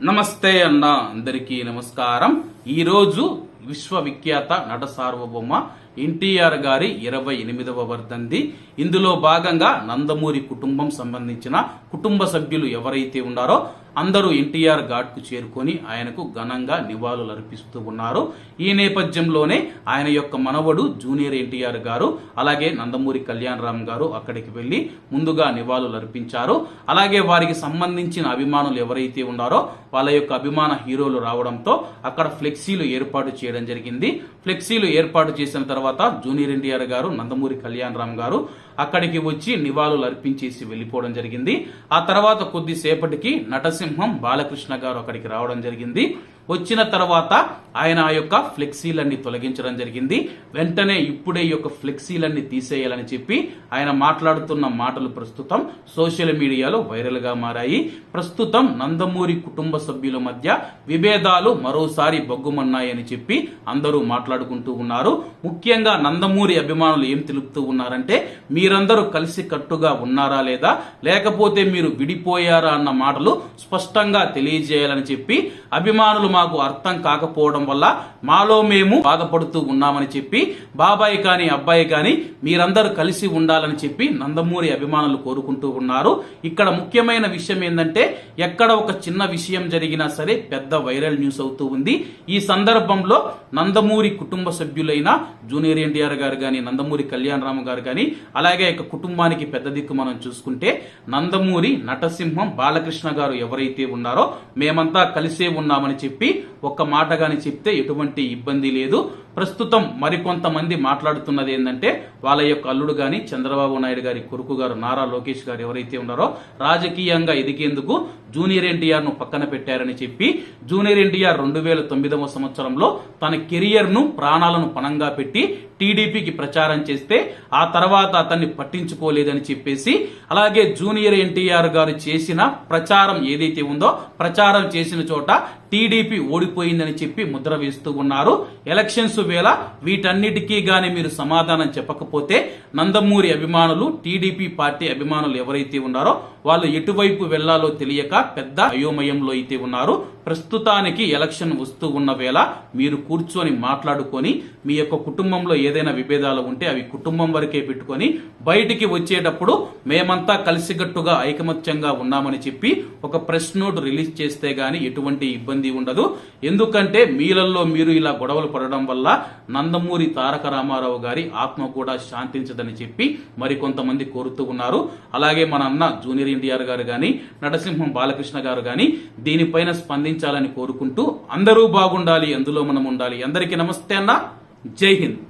నమస్తే అన్న అందరికీ నమస్కారం. ఈరోజు విశ్వవిఖ్యాత నట సార్వభౌమ ఎన్టీఆర్ గారి ఇరవై ఎనిమిదవ వర్ధంతి. ఇందులో భాగంగా నందమూరి కుటుంబం సంబంధించిన కుటుంబ సభ్యులు ఎవరైతే ఉన్నారో అందరూ ఎన్టీఆర్ ఘాట్కు చేరుకొని ఆయనకు ఘనంగా నివాళులు అర్పిస్తూ ఉన్నారు. ఈ నేపథ్యంలోనే ఆయన యొక్క మనవడు జూనియర్ ఎన్టీఆర్ గారు అలాగే నందమూరి కళ్యాణ్ రామ్ గారు అక్కడికి వెళ్ళి ముందుగా నివాళులు అర్పించారు. అలాగే వారికి సంబంధించిన అభిమానులు ఎవరైతే ఉన్నారో వాళ్ళ యొక్క అభిమాన హీరోలు రావడంతో అక్కడ ఫ్లెక్సీలు ఏర్పాటు చేయడం జరిగింది. ఫ్లెక్సీలు ఏర్పాటు చేసిన తర్వాత జూనియర్ ఎన్టీఆర్ గారు నందమూరి కళ్యాణ్ రామ్ గారు అక్కడికి వచ్చి నివాళులు అర్పించేసి వెళ్ళిపోవడం జరిగింది. ఆ తర్వాత కొద్దిసేపటికి నరసింహం బాలకృష్ణ గారు అక్కడికి రావడం జరిగింది. వచ్చిన తర్వాత ఆయన ఆ యొక్క ఫ్లెక్సీలన్నీ తొలగించడం జరిగింది. వెంటనే ఇప్పుడే ఈ యొక్క ఫ్లెక్సీలన్నీ తీసేయాలని చెప్పి ఆయన మాట్లాడుతున్న మాటలు ప్రస్తుతం సోషల్ మీడియాలో వైరల్గా మారాయి. ప్రస్తుతం నందమూరి కుటుంబ సభ్యుల మధ్య విభేదాలు మరోసారి బొగ్గుమన్నాయని చెప్పి అందరూ మాట్లాడుకుంటూ ఉన్నారు. ముఖ్యంగా నందమూరి అభిమానులు ఏం తెలుపుతూ ఉన్నారంటే మీరందరూ కలిసి కట్టుగా ఉన్నారా లేదా? లేకపోతే మీరు విడిపోయారా? అన్న మాటలు స్పష్టంగా తెలియజేయాలని చెప్పి అభిమానులు మాకు అర్థం కాకపోవడం వల్ల మాలో మేము బాధపడుతూ ఉన్నామని చెప్పి బాబాయ్ కానీ అబ్బాయి కానీ మీరందరూ కలిసి ఉండాలని చెప్పి నందమూరి అభిమానులు కోరుకుంటూ ఉన్నారు. ఇక్కడ ముఖ్యమైన విషయం ఏంటంటే ఎక్కడ ఒక చిన్న విషయం జరిగినా సరే పెద్ద వైరల్ న్యూస్ అవుతూ ఉంది. ఈ సందర్భంలో నందమూరి కుటుంబ సభ్యులైన జూనియర్ ఎన్టీఆర్ గారు కానీ నందమూరి కళ్యాణరామ గారు కానీ అలాగే ఇక కుటుంబానికి పెద్ద దిక్కు మనం చూసుకుంటే నందమూరి నటసింహం బాలకృష్ణ గారు ఎవరైతే ఉన్నారో మేమంతా కలిసే ఉన్నామని చెప్పి ఒక్క మాట కానీ చెప్తే ఎటువంటి ఇబ్బంది లేదు. ప్రస్తుతం మరికొంతమంది మాట్లాడుతున్నది ఏంటంటే వాళ్ళ యొక్క అల్లుడు గాని చంద్రబాబు నాయుడు గారి కొడుకు గారు నారా లోకేష్ గారు ఎవరైతే ఉన్నారో రాజకీయంగా ఎదిగేందుకు జూనియర్ ఎన్టీఆర్ను పక్కన పెట్టారని చెప్పి జూనియర్ ఎన్టీఆర్ రెండు వేల తొమ్మిదవ సంవత్సరంలో తన కెరియర్ను ప్రాణాలను పణంగా పెట్టి టీడీపీకి ప్రచారం చేస్తే ఆ తర్వాత అతన్ని పట్టించుకోలేదని చెప్పేసి అలాగే జూనియర్ ఎన్టీఆర్ గారు చేసిన ప్రచారం ఏదైతే ఉందో ప్రచారం చేసిన చోట టీడీపీ ఓడిపోయిందని చెప్పి ముద్ర వేస్తూ ఉన్నారు. ఎలక్షన్స్ వేళ వీటన్నిటికీ గాని మీరు సమాధానం చెప్పకపోతే నందమూరి అభిమానులు టీడీపీ పార్టీ అభిమానులు ఎవరైతే ఉన్నారో వాళ్ళు ఎటువైపు వెళ్ళాలో తెలియక పెద్ద అయోమయంలో అయితే ఉన్నారు. ప్రస్తుతానికి ఎలక్షన్ వస్తూ ఉన్న వేళ మీరు కూర్చొని మాట్లాడుకొని మీ యొక్క కుటుంబంలో ఏదైనా విభేదాలు ఉంటే అవి కుటుంబం వరకే పెట్టుకొని బయటికి వచ్చేటప్పుడు మేమంతా కలిసికట్టుగా ఐకమత్యంగా ఉన్నామని చెప్పి ఒక ప్రెస్ నోట్ రిలీజ్ చేస్తే గాని ఎటువంటి ఇబ్బంది ఉండదు. ఎందుకంటే మీలల్లో మీరు ఇలా గొడవలు పడడం వల్ల నందమూరి తారక రామారావు గారి ఆత్మ కూడా శాంతించదని చెప్పి మరికొంతమంది కోరుతూ ఉన్నారు అలాగే మన అన్న జూనియర్ ఎన్టీఆర్ గారు కానీ నటసింహం బాలకృష్ణ గారు కానీ దీనిపైన స్పందించాలని కోరుకుంటూ అందరూ బాగుండాలి అందులో మనం ఉండాలి. అందరికీ నమస్తే అన్న. జై హింద్.